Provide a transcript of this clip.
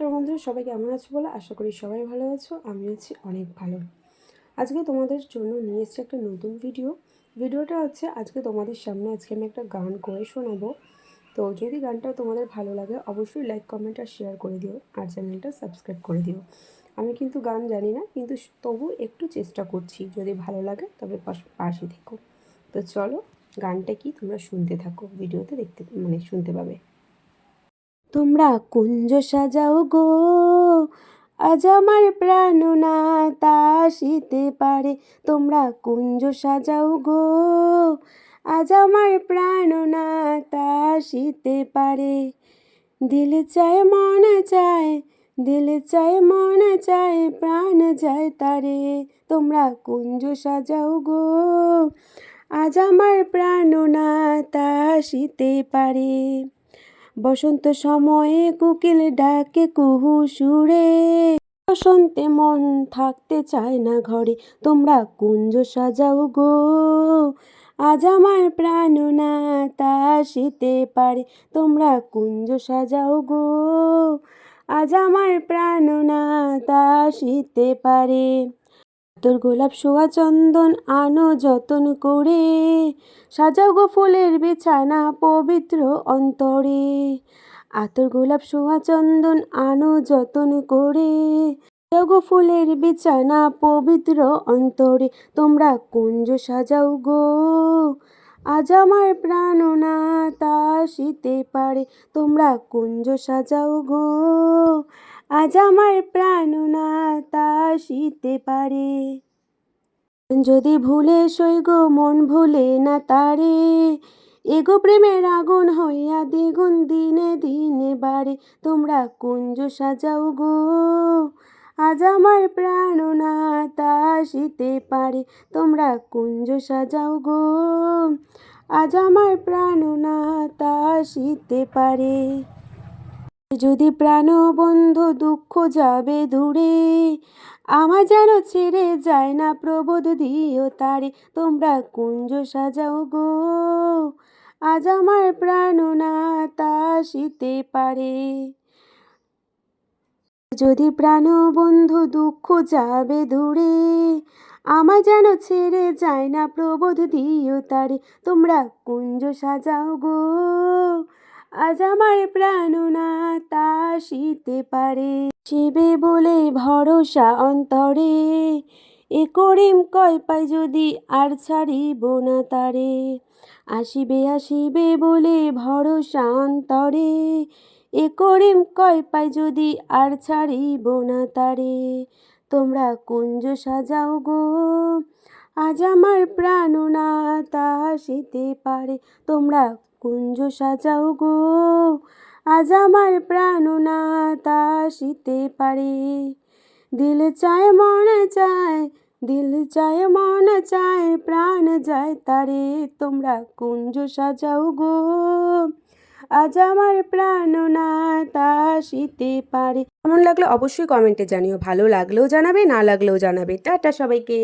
তো বন্ধুরা, সবাই কেমন আছো বলে? আশা করি সবাই ভালো আছো, আমি আছি অনেক ভালো। আজকে তোমাদের জন্য নিয়ে এসেছি একটা নতুন ভিডিও ভিডিওটা হচ্ছে, আজকে তোমাদের সামনে আজকে আমি একটা গান করে শোনাবো। তো যদি গানটা তোমাদের ভালো লাগে, অবশ্যই লাইক কমেন্ট আর শেয়ার করে দিও, আর চ্যানেলটা সাবস্ক্রাইব করে দিও। আমি কিন্তু গান জানি না, কিন্তু তবু একটু চেষ্টা করছি, যদি ভালো লাগে তবে পাশে থেকো। তো চলো, গানটা কি তোমরা শুনতে থাকো ভিডিওতে দেখতে মানে শুনতে পাবে। তোমরা কুঞ্জ সাজাও গো। আজ আমার প্রাণ না তা আসিতে পারে, তোমরা কুঞ্জ সাজাও গো। আজ আমার প্রাণ না তা আসিতে পারে। দিল চায়, মন চায়, দিল চায়, মন চায়, প্রাণ যায় তারে, তোমরা কুঞ্জ সাজাও গো। আজ আমার প্রাণ না তা আসিতে পারে। বসন্ত সময়ে কুকিল ডাকে কুহু সুরে। বসন্তে মন থাকতে চায় না ঘরে, তোমরা কুঞ্জ সাজাও গো। আজ আমার প্রাণ না তা আসিতে পারে, তোমরা কুঞ্জ সাজাও গো। আজ আমার প্রাণ না তা আসিতে পারে। তোর গোলাপ শোয়া চন্দন আনো যতন করে। সাজাও গো ফুলের বিছানা পবিত্র অন্তরে। আতর গোলাপ শোয়া চন্দন আনো যতন করে। গো ফুলের বিছানা পবিত্র অন্তরে। তোমরা কুঞ্জ সাজাও গো। আজ আমার প্রাণ না তা আসিতে পারে। তোমরা কুঞ্জ সাজাও গো। আজ আমার প্রাণ না তা আসিতে পারে। যদি ভুলে সই গো, মন ভুলে না তারে। এগো প্রেমের আগুন হইয়া দ্বিগুণ দিনে দিনে বাড়ে। তোমরা কুঞ্জ সাজাও গো, আজ আমার প্রাণ না তা আসিতে পারে। তোমরা কুঞ্জ সাজাও গো, আজ আমার প্রাণ না তা আসিতে পারে। যদি প্রাণ বন্ধু দুঃখ যাবে দূরে, আমার যেন ছেড়ে যায় না প্রবোধ দিও তারে। তোমরা কুঞ্জ সাজাও গো, আজ আমার প্রাণ না তা আসিতে পারে। যদি প্রাণ বন্ধু দুঃখ যাবে দূরে, আমার যেন ছেড়ে যায় না প্রবোধ দিও তারে। তোমরা কুঞ্জ সাজাও গো আজ আমার প্রাণ না তা আসিতে পারে। শিবে বলে ভরসা অন্তরে, এ করিম কয় পাই যদি আর ছাড়িব না তারে। আসিবে আসিবে বলে ভরসা অন্তরে, এ করিম কয় পাই যদি আর ছাড়িব না তারে। তোমরা কুঞ্জ সাজাও গো আজ আমার প্রাণ না তা আসিতে পারে। তোমরা কুঞ্জ সাজাও গো। আজ আমার প্রাণ না তা আসিতে পারে। দিল চায়, মনে চায়, দিল চায়, মন চায়, প্রাণ যায় তারে। তোমরা কুঞ্জ সাজাও গো। আজ আমার প্রাণ না তা আসিতে পারে। কেমন লাগল অবশ্যই কমেন্টে জানিও। ভালো লাগলেও জানাবে, না লাগলেও জানাবে। টাটা সবাইকে।